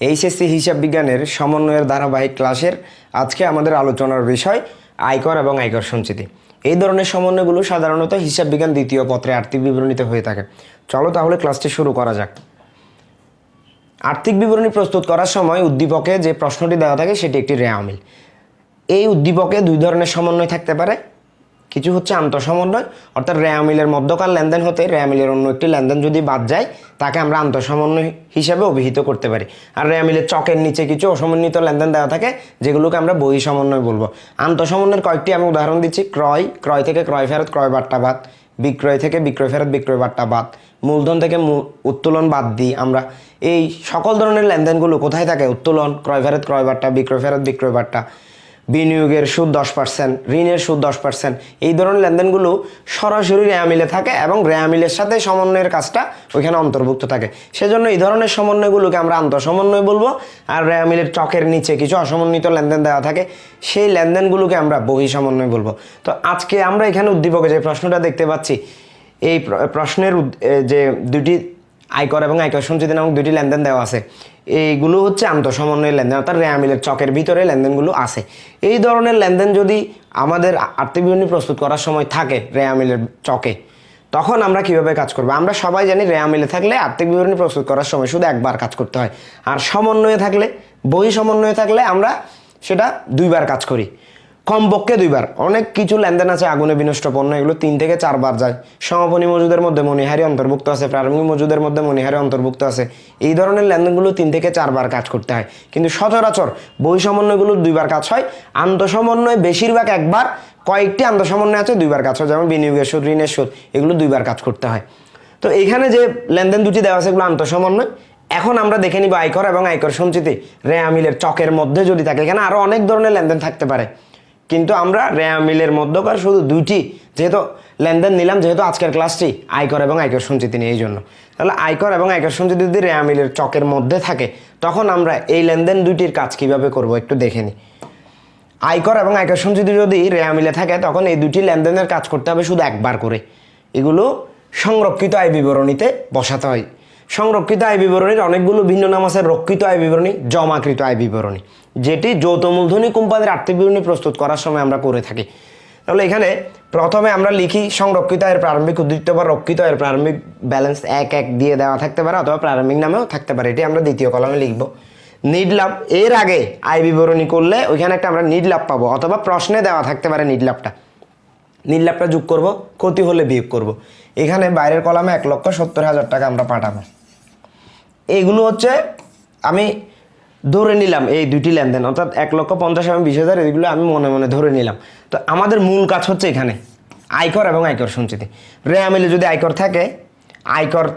HSC হিসাব বিজ্ঞানের সমন্বয়ের ধারাবাহিক ক্লাসের আজকে আমাদের আলোচনার বিষয় আয়কর এবং আয়কর সঞ্চিতি। এই ধরনের সমন্বয়গুলো সাধারণত হিসাব বিজ্ঞান দ্বিতীয় পত্রে আর্থিক বিবরণীতে হয়ে থাকে। চলো তাহলে ক্লাসটি শুরু করা যাক। আর্থিক বিবরণী প্রস্তুত করার সময় উদ্দীপকে যে প্রশ্নটি দেওয়া থাকে সেটি একটি রেয়ামিল এই উদ্দীপকে দুই ধরনের সমন্বয় থাকতে পারে। কিছু হচ্ছে আন্তঃসমন্বয়, অর্থাৎ রেয়ামিলের মধ্যকার লেনদেন হতে রেয়ামিলের অন্য একটি লেনদেন যদি বাদ যায়, তাকে আমরা আন্তঃসমন্বয় হিসাবে অভিহিত করতে পারি। আর রেয়ামিলের চকের নিচে কিছু অসমন্বিত লেনদেন দেওয়া থাকে, যেগুলোকে আমরা বহি সমন্বয় বলব। আন্তঃসমন্বয়ের কয়েকটি আমি উদাহরণ দিচ্ছি। ক্রয় ক্রয় থেকে ক্রয় ফেরত, ক্রয় বার্তা বাদ। বিক্রয় থেকে বিক্রয় ফেরত, বিক্রয় বার্তা বাদ। মূলধন থেকে উত্তোলন বাদ দিই আমরা। এই সকল ধরনের লেনদেনগুলো কোথায় থাকে? উত্তোলন, ক্রয় ফেরত, ক্রয় বার্তা, বিক্রয় ফেরত, বিক্রয় বার্তা। বিনিয়োগের সুদ দশ পার্সেন্ট ঋণের সুদ দশ পার্সেন্ট এই ধরনের লেনদেনগুলো সরাসরি রেয়ামিলে থাকে এবং রেয়ামিলের সাথে সমন্বয়ের কাজটা ওইখানে অন্তর্ভুক্ত থাকে। সেজন্য এই ধরনের সমন্বয়গুলোকে আমরা আন্তঃসমন্বয় বলব আর রেয়ামিলের চকের নিচে কিছু অসমন্বিত লেনদেন দেওয়া থাকে, সেই লেনদেনগুলোকে আমরা বহি সমন্বয় বলব। তো আজকে আমরা এখানে উদ্দীপকে যে প্রশ্নটা দেখতে পাচ্ছি, এই প্রশ্নের যে দুটি আয়কর এবং আয়কর সঞ্চিতি নামক দুটি লেনদেন দেওয়া আছে, এইগুলো হচ্ছে আন্তঃসমন্বয়ের লেনদেন, অর্থাৎ রেয়ামিলের চকের ভিতরে লেনদেনগুলো আছে। এই ধরনের লেনদেন যদি আমাদের আর্থিক বিবরণী প্রস্তুত করার সময় থাকে রেয়ামিলের চকে, তখন আমরা কীভাবে কাজ করব? আমরা সবাই জানি রেয়ামিলে থাকলে আর্থিক বিবরণী প্রস্তুত করার সময় শুধু একবার কাজ করতে হয়। আর সমন্বয়ে থাকলে, বই সমন্বয়ে থাকলে আমরা সেটা দুইবার কাজ করি। কমপক্ষে দুইবার। অনেক কিছু লেনদেন আছে, আগুনে বিনষ্ট পণ্য, এগুলো তিন থেকে চারবার যায়। সমাপনী মজুদের মধ্যে মণিহারি অন্তর্ভুক্ত আছে, প্রারম্ভিক মজুদের মধ্যে মনিহারি অন্তর্ভুক্ত আছে। এই ধরনের লেনদেনগুলো তিন থেকে চারবার কাজ করতে হয়। কিন্তু সচরাচর বই সমন্বয়গুলো দুইবার কাজ হয়। আন্তঃসমন্বয় বেশিরভাগ একবার কয়েকটি আন্তঃসমন্বয় আছে, দুইবার কাজ হয়। যেমন বিনিয়োগের সুদ, ঋণের সুদ, এগুলো দুইবার কাজ করতে হয়। তো এখানে যে লেনদেন দুটি দেওয়া আছে, এগুলো আন্তঃসমন্বয়। এখন আমরা দেখে নিব আয়কর এবং আয়কর সঞ্চিতি রেয়ামিলের চকের মধ্যে যদি থাকে। এখানে আরও অনেক ধরনের লেনদেন থাকতে পারে। কিন্তু আমরা রেয়ামিলের মধ্যকার শুধু দুইটি, যেহেতু লেনদেন নিলাম, যেহেতু আজকের ক্লাসটি আয়কর এবং আয়কর সঞ্চিতি নিয়ে, এই জন্য। তাহলে আয়কর এবং আয়কর সঞ্চিতি যদি রেয়ামিলের চকের মধ্যে থাকে, তখন আমরা এই লেনদেন দুইটির কাজ কীভাবে করব একটু দেখে নিই। আয়কর এবং আয়কর সঞ্চিতি যদি রেয়ামিলে থাকে, তখন এই দুটি লেনদেনের কাজ করতে হবে শুধু একবার করে। এগুলো সংরক্ষিত আয় বিবরণীতে বসাতে হয়। সংরক্ষিত আয় বিবরণীর অনেকগুলো ভিন্ন নাম আছে, রক্ষিত আয় বিবরণী, জমাকৃত আয় বিবরণী। যেটি যৌথ মূলধনী কোম্পানির আর্থিক বিবরণী প্রস্তুত করার সময় আমরা করে থাকি। তাহলে এখানে প্রথমে আমরা লিখি সংরক্ষিত আয়ের প্রারম্ভিক উদ্ধৃত বা রক্ষিত আয়ের প্রারম্ভিক ব্যালেন্স এক এক দিয়ে দেওয়া থাকতে পারে অথবা প্রারম্ভিক নামেও থাকতে পারে। এটি আমরা দ্বিতীয় কলমে লিখব। নিড লাভ এর আগে আয় বিবরণী করলে ওইখানে একটা আমরা নিড লাভ পাবো অথবা প্রশ্নে দেওয়া থাকতে পারে নিড লাভটা নিড লাভটা যোগ করব, ক্ষতি হলে বিয়োগ করব। এখানে বাইরের কলামে এক লক্ষ সত্তর হাজার টাকা আমরা পাঠাবো। এইগুলো হচ্ছে আমি ধরে নিলাম এই দুটি লেনদেন, অর্থাৎ এক লক্ষ পঞ্চাশ এবং বিশ হাজার এইগুলো আমি মনে মনে ধরে নিলাম। তো আমাদের মূল কাজ হচ্ছে এখানে, আয়কর এবং আয়কর সঞ্চিতি। রেয়ামিলে যদি আয়কর থাকে, আয়কর,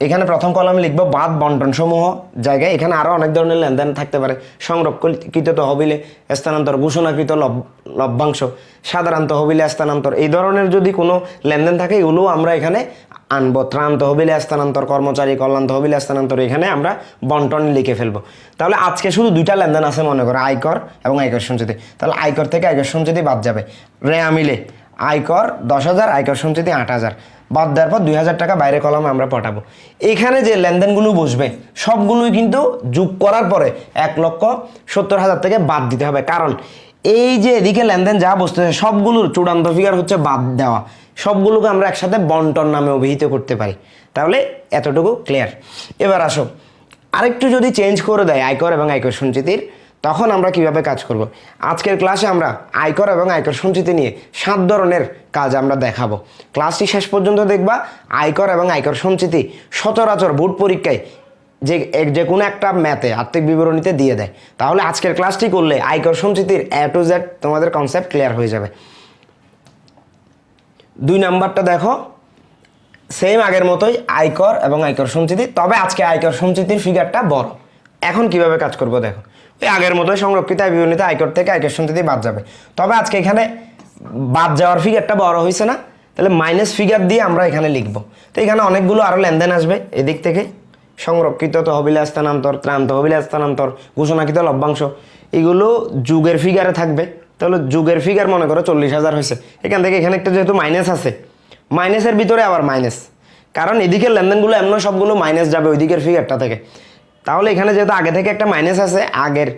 এখানে প্রথম কলামে লিখব বাদ বন্টন সমূহ জায়গায়। এখানে আরও অনেক ধরনের লেনদেন থাকতে পারে। সংরক্ষিত তহবিলে স্থানান্তর, ঘোষণাকৃত লভ- লভ্যাংশ, সাধারণ তহবিলে স্থানান্তর। এই ধরনের যদি কোনো লেনদেন থাকে, এগুলোও আমরা এখানে আনব, ত্রাণ তহবিলে স্থানান্তর, কর্মচারী কল্যাণ তহবিলে স্থানান্তর, এখানে আমরা বন্টন লিখে ফেলব। তাহলে আজকে শুধু দুইটা লেনদেন আছে মনে করো, আয়কর এবং আয়কর সঞ্চিতি। তাহলে আয়কর থেকে আয়কর সঞ্চিতি বাদ যাবে। রেয়া মিলে আয়কর দশ হাজার, আয়কর সঞ্চিতি আট হাজার। বাদ দেওয়ার পর দুই হাজার টাকা বাইরে কলমে আমরা পাঠাবো। এখানে যে লেনদেনগুলো বসবে, সবগুলোই কিন্তু যোগ করার পরে এক লক্ষ সত্তর হাজার থেকে বাদ দিতে হবে। কারণ এই যে এদিকে লেনদেন যা বসতেছে, সবগুলোর চূড়ান্ত ফিগার হচ্ছে বাদ দেওয়া। সবগুলোকে আমরা একসাথে বন্টন নামে অভিহিত করতে পারি। তাহলে এতটুকু ক্লিয়ার এবার আসো। আরেকটু যদি চেঞ্জ করে দেয় আয়কর এবং আয়কর সঞ্চিতির, তখন আমরা কীভাবে কাজ করব? আজকের ক্লাসে আমরা আয়কর এবং আয়কর সঞ্চিতি নিয়ে সাত ধরনের কাজ আমরা দেখাবো। ক্লাসটি শেষ পর্যন্ত দেখবা, আয়কর এবং আয়কর সঞ্চিতি সচরাচর বোর্ড পরীক্ষায় যে যে কোনো একটা ম্যাথে আর্থিক বিবরণীতে দিয়ে দেয়। তাহলে আজকের ক্লাসটি করলে আয়কর সঞ্চিতির এ টু জেড তোমাদের কনসেপ্ট ক্লিয়ার হয়ে যাবে। দুই নাম্বারটা দেখো। সেম আগের মতোই আয়কর এবং আয়কর সঞ্চিতি। তবে আজকে আয়কর সঞ্চিতির ফিগারটা বড়। এখন কীভাবে কাজ করব দেখো। ওই আগের মতোই সংরক্ষিত আয় বিবরণীতে আয়কর থেকে আয়কর সঞ্চিতি বাদ যাবে। তবে আজকে এখানে বাদ যাওয়ার ফিগারটা বড় হয়েছে না। তাহলে মাইনাস ফিগার দিয়ে আমরা এখানে লিখব। তো এখানে অনেকগুলো আরও লেনদেন আসবে এদিক থেকে। সংরক্ষিত তহবিলে স্থানান্তর, ত্রাণ তহবিলে স্থানান্তর, ঘোষণাকৃত লভ্যাংশ। এগুলো যুগের ফিগারে থাকবে। তাহলে যুগের ফিগার মনে করো চল্লিশ হাজার হয়েছে। এখান থেকে এখানে একটা যেহেতু মাইনাস আছে মাইনাসের ভিতরে আবার মাইনাস কারণ এদিকের লেনদেনগুলো এমন সবগুলো মাইনাস যাবে ওই দিকের ফিগারটা থেকে। তাহলে এখানে যেহেতু আগে থেকে একটা মাইনাস আছে, আগের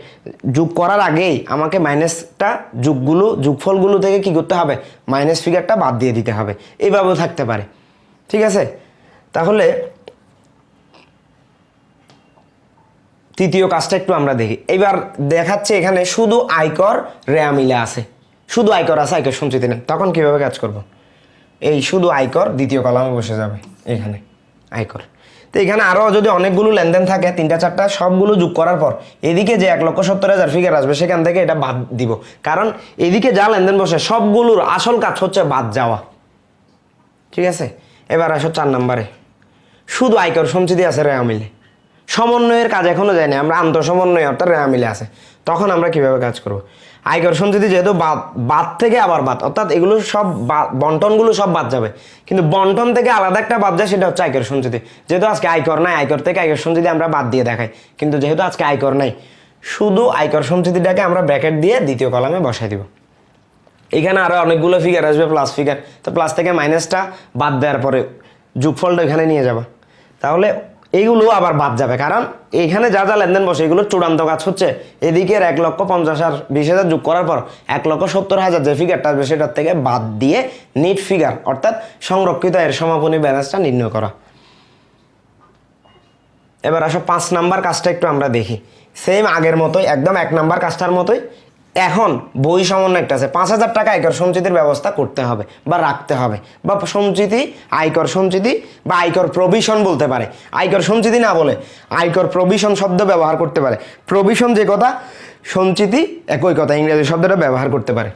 যোগ করার আগেই আমাকে মাইনাসটা যোগগুলো, যোগফলগুলো থেকে কি করতে হবে? মাইনাস ফিগারটা বাদ দিয়ে দিতে হবে। এইভাবেও থাকতে পারে। ঠিক আছে? তাহলে তৃতীয় কাজটা একটু আমরা দেখি। এবার দেখাচ্ছে এখানে শুধু আয়কর রেয়া মিলে আছে। শুধু আয়কর আছে, আয়কর সঞ্চিতি নেই। তখন কীভাবে কাজ করব? এই শুধু আয়কর, দ্বিতীয় কলামে বসে যাবে এখানে, আয়কর। তো এখানে আরও যদি অনেকগুলো লেনদেন থাকে, তিনটা, চারটা, সবগুলো যোগ করার পর এদিকে যে এক লক্ষ সত্তর হাজার ফিগার আসবে, সেখান থেকে এটা বাদ দিব। কারণ এদিকে যা লেনদেন বসে, সবগুলোর আসল কাজ হচ্ছে বাদ যাওয়া। ঠিক আছে? এবার আসো চার নম্বরে। শুধু আয়কর সঞ্চিতি আছে, রেয়া মিলে। সমন্বয়ের কাজ এখনও যায়নি আমরা আন্তঃসমন্বয় অর্থাৎ রেয়া মিলে আছে। তখন আমরা কীভাবে কাজ করব? আয়কর সঞ্চিতি যেহেতু বাদ বাদ থেকে আবার বাদ, অর্থাৎ এগুলো সব বন্টনগুলো সব বাদ যাবে। কিন্তু বন্টন থেকে আলাদা একটা বাদ যায়, সেটা হচ্ছে আয়কর সঞ্চিতি যেহেতু আজকে আয়কর নাই আয়কর থেকে আয়কর সঞ্চিতি আমরা বাদ দিয়ে দেখাই। কিন্তু যেহেতু আজকে আয়কর নাই, শুধু আয়কর সঞ্চিতিটাকে আমরা ব্র্যাকেট দিয়ে দ্বিতীয় কলামে বসাই দিব। এখানে আরও অনেকগুলো ফিগার আসবে প্লাস ফিগার তো প্লাস থেকে মাইনাসটা বাদ দেওয়ার পরে যোগফলটা এখানে নিয়ে যাবা। তাহলে এইগুলো আবার বাদ যাবে, কারণ এখানে যা যা লেনদেন বসে, এগুলো চূড়ান্ত কাজ হচ্ছে। এদিকের এক লক্ষ পঞ্চাশ হাজার, বিশ হাজার যোগ করার পর এক লক্ষ সত্তর হাজার যে ফিগারটা আসবে, সেটার থেকে বাদ দিয়ে নিট ফিগার অর্থাৎ সংরক্ষিত এর সমাপনী ব্যালেন্সটা নির্ণয় করা। এবার আসো পাঁচ নাম্বার কাজটা একটু আমরা দেখি। সেম আগের মতোই, একদম এক নাম্বার কাজটার মতোই এখন বই সমন্বয় একটা আছে। পাঁচ হাজার টাকা আয়কর সঞ্চিতির ব্যবস্থা করতে হবে বা রাখতে হবে। বা সঞ্চিতি, আয়কর সঞ্চিতি বা আয়কর প্রভিশন বলতে পারে। আয়কর সঞ্চিতি না বলে আয়কর প্রভিশন শব্দ ব্যবহার করতে পারে। প্রভিশন যে কথা, সঞ্চিতি একই কথা, ইংরেজি শব্দটা ব্যবহার করতে পারে।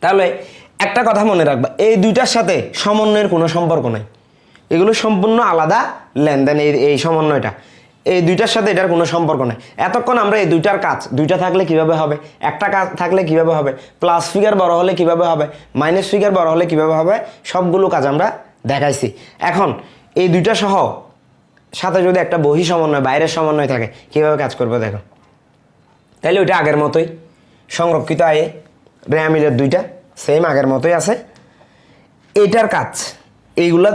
তাহলে একটা কথা মনে রাখবা, এই দুইটার সাথে সমন্বয়ের কোনো সম্পর্ক নাই। এগুলো সম্পূর্ণ আলাদা লেনদেন, এই এই সমন্বয়টা। এই দুইটার সাথে এটার কোনো সম্পর্ক নেই। এতক্ষণ আমরা এই দুইটার কাজ, দুইটা থাকলে কীভাবে হবে, একটা কাজ থাকলে কীভাবে হবে প্লাস ফিগার বড় হলে কীভাবে হবে মাইনাস ফিগার বড় হলে কীভাবে হবে, সবগুলো কাজ আমরা দেখাইছি। এখন এই দুইটা সহ সাথে যদি একটা বহি সমন্বয়, বাইরের সমন্বয় থাকে, কীভাবে কাজ করবে দেখো। তাহলে ওইটা আগের মতোই। সংরক্ষিত আয়ে র্যামিলের দুইটা সেম আগের মতোই আছে। এটার কাজ, এইগুলা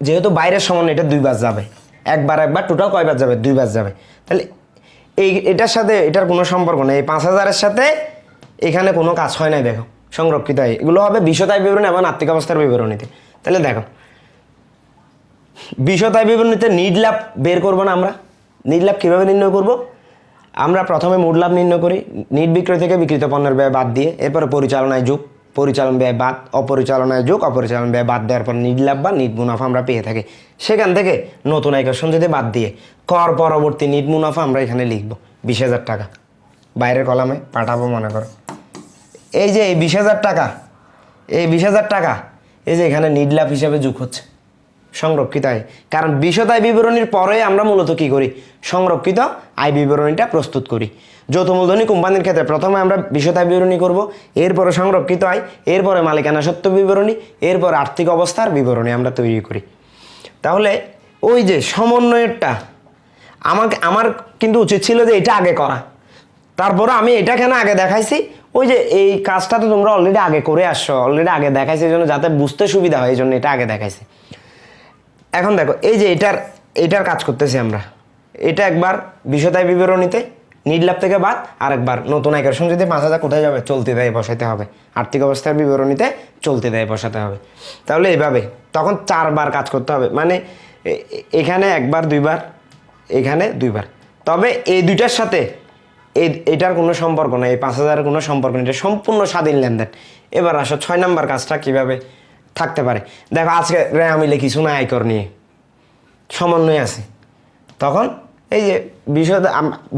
যেহেতু বাইরের সমন্বয়, এটা দুইবার যাবে। একবার একবার টোটাল কয়বার যাবে? দুইবার যাবে। তাহলে এই, এটার সাথে এটার কোনো সম্পর্ক নেই। এই পাঁচ হাজারের সাথে এখানে কোনো কাজ হয় নাই, দেখো। সংরক্ষিত হয়। এগুলো হবে বিশতায় বিবরণী এবং আর্থিক অবস্থার বিবরণীতে। তাহলে দেখো বিশতায় বিবরণীতে নিড লাভ বের করব না আমরা। নিড লাভ কীভাবে নির্ণয় করব? আমরা প্রথমে মূল লাভ নির্ণয় করি। নিট বিক্রয় থেকে বিক্রিত পণ্যের ব্যয় বাদ দিয়ে, এরপরে পরিচালনায় যোগ। পরিচালন ব্যয় বাদ, অপরিচালনায় যোগ, অপরিচালন ব্যয় বাদ দেওয়ার পর লাভ বা নিট মুনাফা আমরা পেয়ে থাকি। সেখান থেকে নতুন আয়কর সঞ্চিতি বাদ দিয়ে, কর পরবর্তী নিট মুনাফা আমরা এখানে লিখব, বিশ হাজার টাকা। বাইরের কলামে পাঠাবো মনে করো। এই যে এই বিশ হাজার টাকা, এই বিশ হাজার টাকা, এই যে এখানে নিট লাভ হিসাবে যোগ হচ্ছে, সংরক্ষিত আয়। কারণ বিশদ আয় বিবরণীর পরে আমরা মূলত কি করি? সংরক্ষিত আয় বিবরণীটা প্রস্তুত করি। যৌথ মূলধনী কোম্পানির ক্ষেত্রে প্রথমে আমরা বিশদায় বিবরণী করব, এরপরে সংরক্ষিত আয়, এরপরে মালিকানা সত্য বিবরণী, এরপর আর্থিক অবস্থার বিবরণী আমরা তৈরি করি। তাহলে ওই যে সমন্বয়েরটা, আমাকে, আমার কিন্তু উচিত ছিল যে এটা আগে করা। তারপরে আমি এটা কেন আগে দেখাইছি? ওই যে এই কাজটা তো তোমরা অলরেডি আগে করে আসছো অলরেডি আগে দেখাইছি, এই জন্য যাতে বুঝতে সুবিধা হয়, এই জন্য এটা আগে দেখাইছি। এখন দেখো, এই যে এটার এটার কাজ করতেছি আমরা। এটা একবার বিশদায় বিবরণীতে নির্লাভ থেকে বাদ আর একবার নতুন আয়কর সঞ্চিতি পাঁচ হাজার কোথায় যাবে? চলতে দেয় বসাতে হবে। আর্থিক অবস্থার বিবরণীতে চলতে দেয় বসাতে হবে। তাহলে এইভাবে তখন চারবার কাজ করতে হবে। মানে এখানে একবার, দুইবার, এখানে দুইবার। তবে এই দুইটার সাথে এই এটার কোনো সম্পর্ক নেই, এই পাঁচ হাজারের কোনো সম্পর্ক নেই। এটা সম্পূর্ণ স্বাধীন লেনদেন। এবার আসো, ছয় নাম্বার কাজটা কীভাবে থাকতে পারে? দেখো, আজকে রে আমি কিছু না আয়কর নিয়ে সমন্বয় আছে। তখন এই যে বিশদ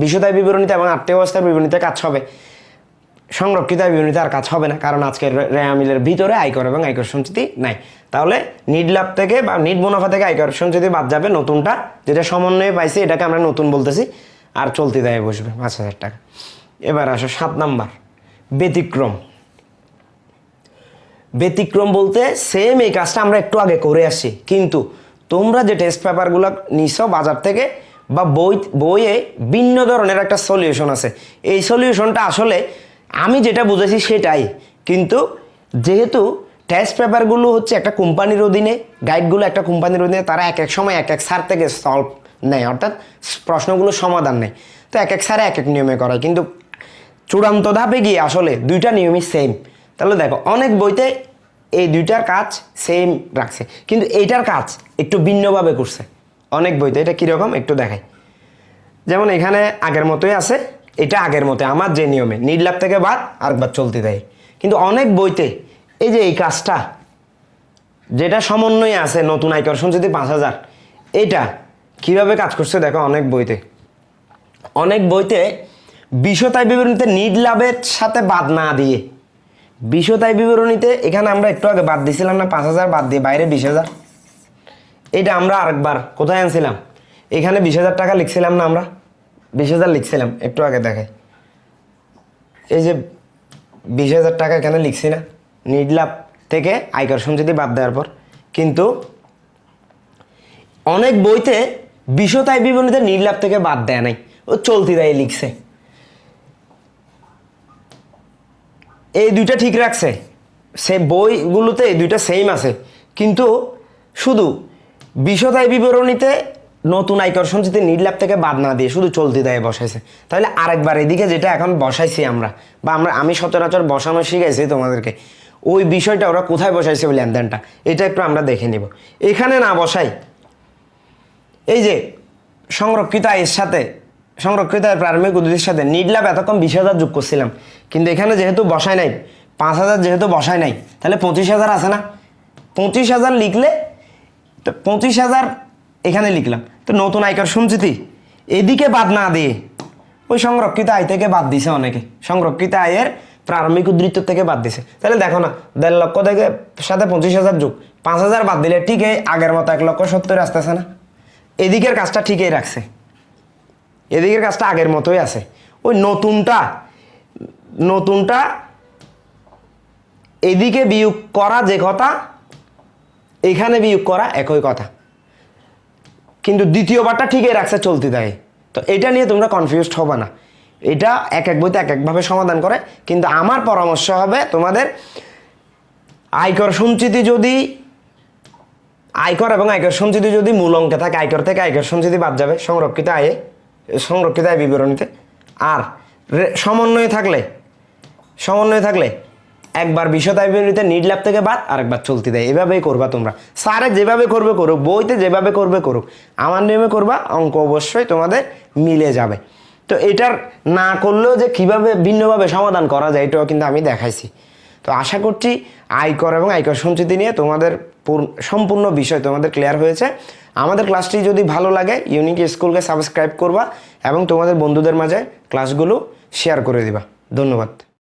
বিশদায় বিবরণীতে এবং আর্থিক অবস্থার বিবরণীতে কাজ হবে। সংরক্ষিত বিবরণীতে আর কাজ হবে না, কারণ আজকে রেয়ামিলের ভিতরে আয়কর এবং আয়কর সঞ্চিতি নাই। তাহলে নিট লাভ থেকে বা নিট মুনাফা থেকে আয়কর সঞ্চিতি বাদ যাবে নতুনটা, যেটা সমন্বয়ে পাইছি, এটাকে আমরা নতুন বলতেছি, আর চলতি দায়ে বসবে পাঁচ হাজার টাকা। এবার আসো সাত নাম্বার, ব্যতিক্রম। ব্যতিক্রম বলতে সেম এই কাজটা আমরা একটু আগে করে আসছি কিন্তু তোমরা যে টেস্ট পেপারগুলো নিছো বাজার থেকে বা বই, বইয়ে ভিন্ন ধরনের একটা সলিউশন আছে। এই সলিউশনটা আসলে আমি যেটা বুঝেছি সেটাই। কিন্তু যেহেতু টেস্ট পেপারগুলো হচ্ছে একটা কোম্পানির অধীনে গাইডগুলো একটা কোম্পানির অধীনে, তারা এক এক সময় এক এক সার থেকে সলভ নেয়, অর্থাৎ প্রশ্নগুলো সমাধান নেয়। তো এক এক সারে এক এক নিয়মে করায় কিন্তু চূড়ান্ত ধাপে গিয়ে আসলে দুইটা নিয়মই সেম তাহলে দেখো, অনেক বইতে এই দুইটার কাজ সেম রাখছে। কিন্তু এইটার কাজ একটু ভিন্নভাবে করছে। অনেক বইতে, এটা কীরকম একটু দেখাই। যেমন এখানে আগের মতোই আছে, এটা আগের মতো আমার যে নিয়মে। নির্লাভ থেকে বাদ, আরেকবার চলতে দেয়। কিন্তু অনেক বইতে এই যে এই কাজটা, যেটা সমন্বয়ে আছে, নতুন আয়কর সঞ্চিতি পাঁচ হাজার, এটা কীভাবে কাজ করছে দেখো অনেক বইতে। অনেক বইতে বিষতায় বিবরণীতে নিড লাভের সাথে বাদ না দিয়ে বিষতায় বিবরণীতে এখানে আমরা একটু আগে বাদ দিছিলাম না, পাঁচ হাজার বাদ দিয়ে, বাইরে বিশ হাজার। এটা আমরা আরেকবার, কোথায় আনছিলাম? এখানে বিশ হাজার টাকা লিখছিলাম না আমরা? বিশ হাজার লিখছিলাম, একটু আগে দেখাই। এই যে বিশ হাজার টাকা এখানে লিখছি না নিড লাভ থেকে আয়কর সঞ্চিতি বাদ দেওয়ার পর। কিন্তু অনেক বইতে বিষতায় বিবরণীতে নির্লাভ থেকে বাদ দেয় নাই, ও চলতি দেয় লিখছে। এই দুইটা ঠিক রাখছে, সে বইগুলোতে এই দুইটা সেম আছে। কিন্তু শুধু বিষতায় বিবরণীতে নতুন আয়কর সঞ্চিতি নির্লাভ থেকে বাদ না দিয়ে শুধু চলতি দেয় বসাইছে। তাহলে আরেকবার এদিকে যেটা এখন বসাইছি আমরা, বা আমরা, আমি সচরাচর বসানো শিখাইছি তোমাদেরকে, ওই বিষয়টা ওরা কোথায় বসাইছে ওই লেনদেনটা, এটা একটু আমরা দেখে নিব। এখানে না বসাই, এই যে সংরক্ষিত আয়ের সাথে, সংরক্ষিত আয়ের প্রারম্ভিক উদ্ভিদের সাথে নিডলাভ এতক্ষণ বিশ হাজার যোগ করছিলাম, কিন্তু এখানে যেহেতু বসায় নাই, পাঁচ হাজার যেহেতু বসায় নাই, তাহলে পঁচিশ হাজার আছে না? পঁচিশ হাজার লিখলে তো পঁচিশ হাজার এখানে লিখলাম। তো নতুন আয়কর সঞ্চিতি এদিকে বাদ না দিয়ে। ওই সংরক্ষিত আয় থেকে বাদ দিছে অনেকে। সংরক্ষিত আয়ের প্রারম্ভিক উদ্ধৃত থেকে বাদ দিছে। তাহলে দেখো না, দেড় লক্ষ থেকে সাথে পঁচিশ হাজার যোগ। পাঁচ হাজার বাদ দিলে ঠিক এই আগের মতো এক লক্ষ সত্তর আসতেছে না। এদিকের কাজটা ঠিকই রাখছে। এদিকের কাজটা আগের মতোই আছে। ওই নতুনটা নতুনটা এদিকে বিয়োগ করা যে কথা এখানে বিয়োগ করা একই কথা। কিন্তু দ্বিতীয়বারটা ঠিকই রাখছে চলতি দেয়। তো এটা নিয়ে তোমরা কনফিউজড হবে না। এটা এক এক বইতে এক একভাবে সমাধান করে। কিন্তু আমার পরামর্শ হবে তোমাদের আয়কর সঞ্চিতি যদি আয়কর এবং আয়কর সঞ্চিতি যদি মূল অঙ্কে থাকে, আয়কর থেকে আয়কর সঞ্চিতি বাদ যাবে সংরক্ষিত আয়ে, সংরক্ষিত আয় বিবরণীতে। আর সমন্বয়ে থাকলে সমন্বয়ে থাকলে একবার বিশদায় বিবরণীতে নির্লাভ থেকে বাদ আরেকবার চলতে দেয়। এভাবেই করবা তোমরা। স্যারে যেভাবে করবে করুক, বইতে যেভাবে করবে করুক, আমার নিয়মে করবা, অঙ্ক অবশ্যই তোমাদের মিলে যাবে। তো এটার না করলেও যে কীভাবে ভিন্নভাবে সমাধান করা যায়, এটাও কিন্তু আমি দেখাইছি। তো আশা করছি আয়কর এবং আয়কর সঞ্চিতি নিয়ে তোমাদের সম্পূর্ণ বিষয় তোমাদের ক্লিয়ার হয়েছে। আমাদের ক্লাসটি যদি ভালো লাগে ইউনিক স্কুলকে সাবস্ক্রাইব করবা এবং তোমাদের বন্ধুদের মাঝে ক্লাসগুলো শেয়ার করে দিবা। ধন্যবাদ।